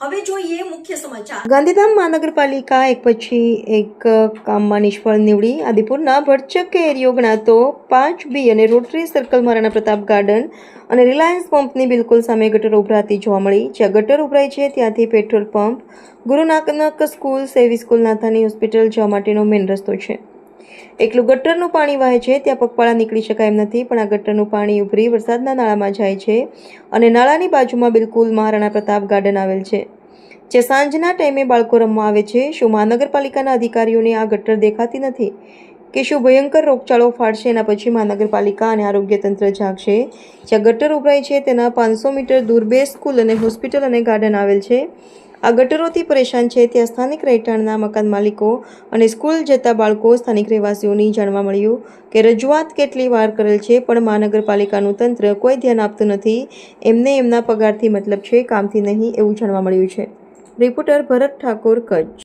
હવે જોઈએ મુખ્ય સમાચાર. ગાંધીધામ મહાનગરપાલિકા એક પછી એક કામમાં નિષ્ફળ નીવડી. આદિપુરના ભરચક એરિયો ગણાતો પાંચ બી અને rotary circle Maharana Pratap garden અને રિલાયન્સ પંપની બિલકુલ સામે ગટર ઉભરાતી જોવા મળી. જ્યાં ગટર ઉભરાય છે, ત્યાંથી પેટ્રોલ પંપ ગુરુનાનક સ્કૂલ, સેવી સ્કૂલ, નાથાની હોસ્પિટલ જવા માટેનો મેઇન રસ્તો છે. એકલું ગટરનું પાણી વહે છે, ત્યાં પગપાળા નીકળી શકાય એમ નથી, પણ આ ગટરનું પાણી ઉભરી વરસાદના નાળામાં જાય છે અને નાળાની બાજુમાં બિલકુલ મહારાણા પ્રતાપ ગાર્ડન આવેલ છે. જે સાંજના ટાઈમે બાળકો રમવા આવે છે, શું મહાનગરપાલિકાના અધિકારીઓને આ ગટર દેખાતી નથી કે શું ભયંકર રોગચાળો ફાળશે એના પછી મહાનગરપાલિકા અને આરોગ્ય તંત્ર જાગશે? જ્યાં ગટર ઉભરાય છે, તેના પાંચસો મીટર દૂર બે સ્કૂલ અને હોસ્પિટલ અને ગાર્ડન આવેલ છે. આ ગટરોથી પરેશાન છે ત્યાં સ્થાનિક રહેઠાણના મકાન માલિકો અને સ્કૂલ જતા બાળકો સ્થાનિક રહેવાસીઓની જાણવા મળ્યું કે રજૂઆત કેટલી વાર કરેલ છે, પણ મહાનગરપાલિકાનું તંત્ર કોઈ ધ્યાન આપતું નથી. એમને એમના પગારથી મતલબ છે, કામથી નહીં એવું જાણવા મળ્યું છે. રિપોર્ટર ભરત ઠાકોર, કચ્છ.